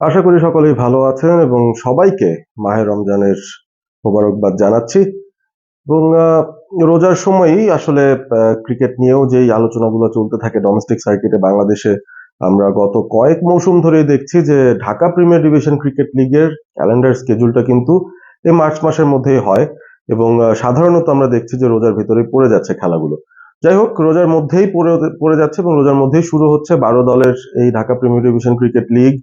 আশা করি সকলেই ভালো আছেন এবং সবাইকে মাহে রমজানের মোবারকবাদ জানাচ্ছি। এবং রোজার সময়ই আসলে ক্রিকেট নিয়েও যেই আলোচনাগুলো চলতে থাকে ডোমেস্টিক সার্কিটে বাংলাদেশে, আমরা গত কয়েক মৌসুম ধরেই দেখছি যে ঢাকা প্রিমিয়ার ডিভিশন ক্রিকেট লিগের ক্যালেন্ডার স্কেজুলটা কিন্তু এই মার্চ মাসের মধ্যেই হয় এবং সাধারণত আমরা দেখছি যে রোজার ভেতরে পড়ে যাচ্ছে খেলাগুলো। যাই হোক, রোজার মধ্যেই পড়ে পড়ে যাচ্ছে এবং রোজার মধ্যেই শুরু হচ্ছে বারো দলের এই Dhaka premier division cricket league.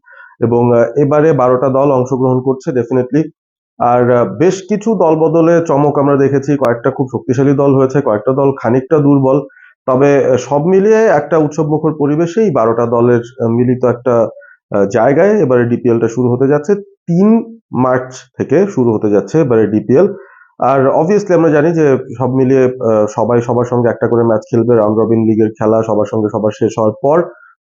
এবং এবারে বারোটা দল অংশগ্রহণ করছে ডেফিনেটলি আর বেশ কিছু দল বদলে চমক আমরা দেখেছি। কয়েকটা খুব শক্তিশালী দল হয়েছে, কয়েকটা দল খানিকটা দুর্বল। তবে সব মিলিয়ে একটা উৎসবমুখর পরিবেশেই বারোটা দলের মিলিত একটা জায়গায় এবারে ডিপিএলটা শুরু হতে যাচ্ছে। তিন মার্চ থেকে শুরু হতে যাচ্ছে এবারে ডিপিএল। আর অবভিয়াসলি আমরা জানি যে সব মিলিয়ে সবাই সবার সঙ্গে একটা করে ম্যাচ খেলবে। রাউন্ড রবিন লিগের খেলা সবার সঙ্গে সবার শেষ হওয়ার পর।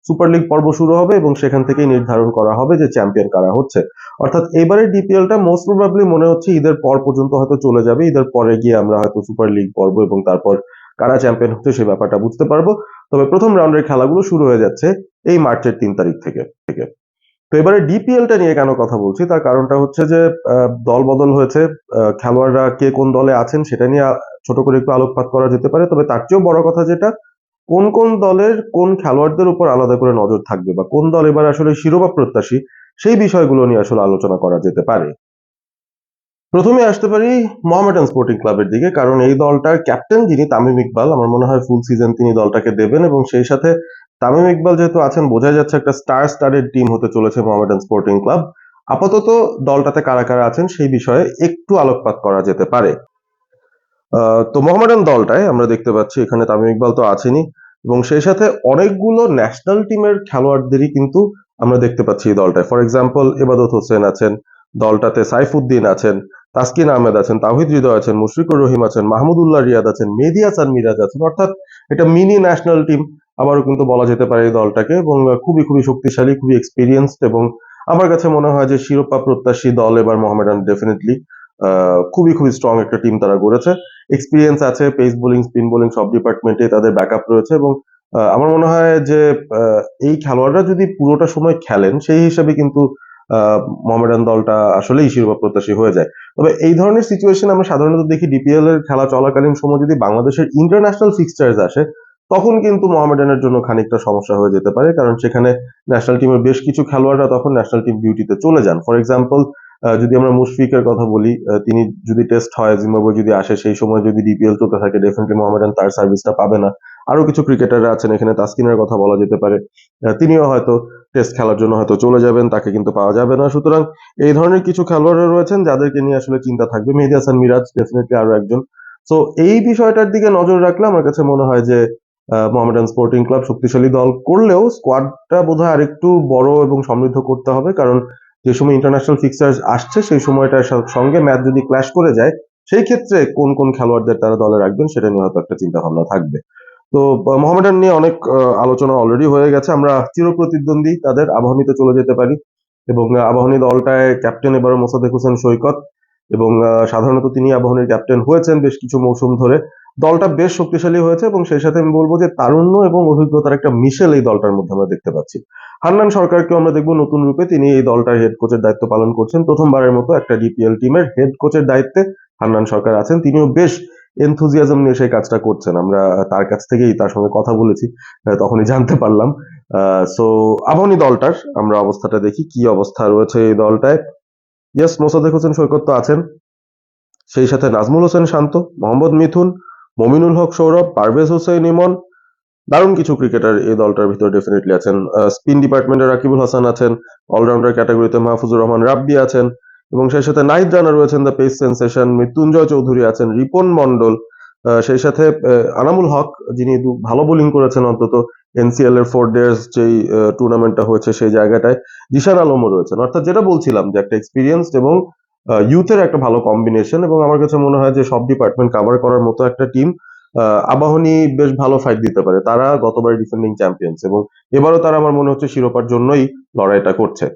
সুপার লিগ পর্ব শুরু হবে এবং সেখান থেকেই নির্ধারণ করা হবে যে চ্যাম্পিয়ন কারা হচ্ছে। অর্থাৎ এবারে ডিপিএলটা মোস্ট প্রবাবলি মনে হচ্ছে ঈদের পর পর্যন্ত হয়তো চলে যাবে। ঈদের পরে গিয়ে আমরা হয়তো সুপার লিগ পর্ব এবং তারপর কারা চ্যাম্পিয়ন হচ্ছে সে ব্যাপারটা বুঝতে পারব। তবে প্রথম রাউন্ডের খেলাগুলো শুরু হয়ে যাচ্ছে এই মার্চের তিন তারিখ থেকে। থেকে তো এবারে ডিপিএলটা নিয়ে কেন কথা বলছি? তার কারণটা হচ্ছে যে দল বদল হয়েছে। খেলোয়াড়রা কে কোন দলে আছেন সেটা নিয়ে ছোট করে একটু আলোকপাত করা যেতে পারে। তবে তার চেয়েও বড় কথা যেটা কোন কোন দলের কোন খেলোয়াড়দের উপর আলাদা করে নজর থাকবে বা কোন দল এবার আসলে শিরোপা প্রত্যাশী, সেই বিষয়গুলো নিয়ে আসলে আলোচনা করা যেতে পারে। প্রথমে আসতে পারি মোহামেডান স্পোর্টিং ক্লাবের দিকে, কারণ এই দলটার ক্যাপ্টেন যিনি তামিম ইকবাল, আমার মনে হয় ফুল সিজন তিনি দলটাকে দেবেন এবং সেই সাথে তামিম ইকবাল যেহেতু আছেন বোঝা যাচ্ছে একটা স্টার স্টারের টিম হতে চলেছে মোহামেডান স্পোর্টিং ক্লাব। আপাতত দলটাতে কারা কারা আছেন সেই বিষয়ে একটু আলোকপাত করা যেতে পারে। তো মোহামেডান দলটায় আমরা দেখতে পাচ্ছি, এখানে তামিম ইকবাল তো আছেনই। এবং সেই সাথে অনেকগুলো ন্যাশনাল টিমের খেলোয়াড়দেরই কিন্তু আমরা দেখতে পাচ্ছি এই দলটায়। ফর এক্সাম্পল এবাদত হোসেন আছেন, দলটাতে সাইফুদ্দিন আছেন, তাসকিন আহমেদ আছেন তাহিদ হৃদয় আছেন, মুশফিকুর রহিম আছেন, মাহমুদুল্লাহ রিয়াদ আছেন, মেহেদি হাসান মিরাজ আছেন। অর্থাৎ এটা মিনি ন্যাশনাল টিম আবারও কিন্তু বলা যেতে পারে এই দলটাকে। এবং খুবই খুবই শক্তিশালী, খুবই এক্সপিরিয়েন্সড এবং আমার কাছে মনে হয় যে শিরোপা প্রত্যাশী দল এবার মোহামেডান ডেফিনেটলি খুবই খুবই স্ট্রং একটা টিম তারা গড়েছে। এক্সপিরিয়েন্স আছে পেস বোলিং স্পিন বোলিং সব ডিপার্টমেন্টে তাদের ব্যাকআপ রয়েছে এবং আমার মনে হয় যে এই খেলোয়াড়রা যদি পুরোটা সময় খেলেন, সেই হিসাবে কিন্তু মোহামেডান দলটা আসলেই শিরোপা প্রত্যাশী হয়ে যায়। তবে এই ধরনের সিচুয়েশন আমরা সাধারণত দেখি ডিপিএল এর খেলা চলাকালীন সময় যদি বাংলাদেশের ইন্টারন্যাশনাল ফিক্সচার্স আসে, তখন কিন্তু মোহামেডানের জন্য খানিকটা সমস্যা হয়ে যেতে পারে। কারণ সেখানে ন্যাশনাল টিমের বেশ কিছু খেলোয়াড়রা তখন ন্যাশনাল টিম ডিউটিতে চলে যান। ফর এক্সাম্পল যদি আমরা মুশফিকের কথা বলি তিনি যদি টেস্ট হয়, জিম্বাবুয়ে যদি আসে, সেই সময় যদি ডিপিএল চলতে থাকে ডেফিনেটলি মোহামেডান তার সার্ভিসটা পাবে না। আরও কিছু ক্রিকেটাররা আছেন, এখানে তাসকিনের কথা বলা যেতে পারে। তিনিও হয়তো টেস্ট খেলার জন্য হয়তো চলে যাবেন, তাকে কিন্তু পাওয়া যাবে না। সুতরাং এই ধরনের কিছু খেলোয়াড়রা রয়েছেন, যাদেরকে নিয়ে আসলে চিন্তা থাকবে। মেহেদি হাসান মিরাজ ডেফিনেটলি আরও একজন। তো এই বিষয়টার দিকে নজর রাখলে আমার কাছে মনে হয় যে মোহামেডান স্পোর্টিং ক্লাব শক্তিশালী দল করলেও স্কোয়াডটা বোধহয় আরেকটু বড় এবং সমৃদ্ধ করতে হবে। কারণ যে সময় ইন্টারন্যাশনাল ফিক্সার্স আসছে, সেই সময়টার সঙ্গে ম্যাচ যদি ক্ল্যাশ করে যায়, সেই ক্ষেত্রে কোন কোন খেলোয়াড়দের তারা দলে রাখবেন সেটা নিয়ে হয়তো একটা চিন্তা ভাবনা থাকবে। তো মোহামেডান নিয়ে অনেক আলোচনা অলরেডি হয়ে গেছে। আমরা চিরপ্রতিদ্বন্দ্বী তাদের, আবাহনীতে চলে যেতে পারি। এবং আবাহনী দলটায় ক্যাপ্টেন এবার মোসাদেক হোসেন সৈকত। এবং সাধারণত তিনি আবাহনীর ক্যাপ্টেন হয়েছেন বেশ কিছু মৌসুম ধরে। দলটা বেশ শক্তিশালী হয়েছে এবং সেই সাথে আমি বলব যে তারুণ্য এবং অভিজ্ঞতার একটা মিশেল এই দলটার মধ্যে আমরা দেখতে পাচ্ছি। হান্নান সরকারকে আমরা দেখব নতুন রূপে। তিনি এই দলটার হেড কোচের দায়িত্ব পালন করছেন। প্রথমবারের মতো একটা ডিপিএল টিমের হেড কোচের দায়িত্বে হান্নান সরকার আছেন। তিনিও বেশ এনথুজিয়াজম নিয়ে সেই কাজটা করছেন। আমরা তার কাছ থেকেই তার সঙ্গে কথা বলেছি তখনই জানতে পারলাম। সো আবাহনী দলটার আমরা অবস্থাটা দেখি। কি অবস্থা রয়েছে এই দলটায়? ইয়েস মোসাদেক হোসেন সৈকত তো আছেন। সেই সাথে নাজমুল হোসেন শান্ত, মোহাম্মদ মিথুন, মমিনুল হক সৌরভ, পারভেজ হোসেন ইমন, দারুণ কিছু ক্রিকেটার এই দলটার ভিতরে ডেফিনেটলি আছেন। স্পিন ডিপার্টমেন্টে রাকিবুল হাসান আছেন অলরাউন্ডার ক্যাটাগরিতে মাহফুজুর রহমান রাব্বি আছেন এবং সেই সাথে নাইট রানার রয়েছেন the pace sensation Mrityunjay Chowdhury আছেন, রিপন মন্ডল সেই সাথে আনামুল হক, যিনি ভালো বোলিং করেছেন অন্তত এনসিএল এর ফোর ডেজ যেই টুর্নামেন্টটা হয়েছে সেই জায়গাটায় জিশান আলমও রয়েছেন। অর্থাৎ যেটা বলছিলাম যে একটা এক্সপিরিয়েন্স এবং ইউথের একটা ভালো কম্বিনেশন এবং আমার কাছে মনে হয় যে সব ডিপার্টমেন্ট কাভার করার মতো একটা টিম আবাহনী বেশ ভালো ফাইট দিতে পারে। তারা গতবার ডিফেন্ডিং চ্যাম্পিয়ন্স এবং এবারও তারা আমার মনে হচ্ছে শিরোপার জন্যই লড়াইটা করছে।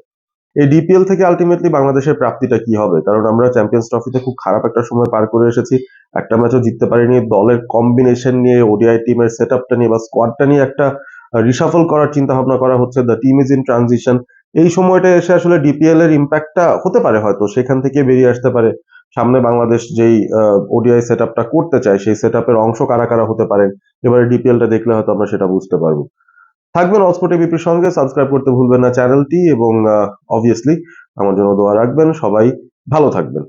এই ডিপিএল থেকে আলটিমেটলি বাংলাদেশের প্রাপ্তিটা কি হবে? কারণ আমরা চ্যাম্পিয়ন্স ট্রফিতে খুব খারাপ একটা সময় পার করে এসেছি। একটা ম্যাচও জিততে পারিনি। দলের কম্বিনেশন নিয়ে ওডিআই টিমের সেট আপটা নিয়ে বা স্কোয়াডটা নিয়ে একটা রিসাফল করার চিন্তা ভাবনা করা হচ্ছে। The team is in transition এই সময়টা এসে আসলে ডিপিএল এর ইম্প্যাক্টটা হতে পারে হয়তো। সেখান থেকে বেরিয়ে আসতে পারে। সামনে বাংলাদেশ যেই ওডিআই সেট করতে চায়, সেই সেট অংশ কারা কারা হতে পারেন? এবারে ডিপিএলটা দেখলে হয়তো আমরা সেটা বুঝতে পারব। থাকবেন অস্পোর্ট এবিপির সঙ্গে। সাবস্ক্রাইব করতে ভুলবেন না চ্যানেলটি এবং অবভিয়াসলি আমার জন্য দোয়া রাখবেন। সবাই ভালো থাকবেন।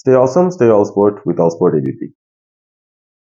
Stay awesome stay all with all ABP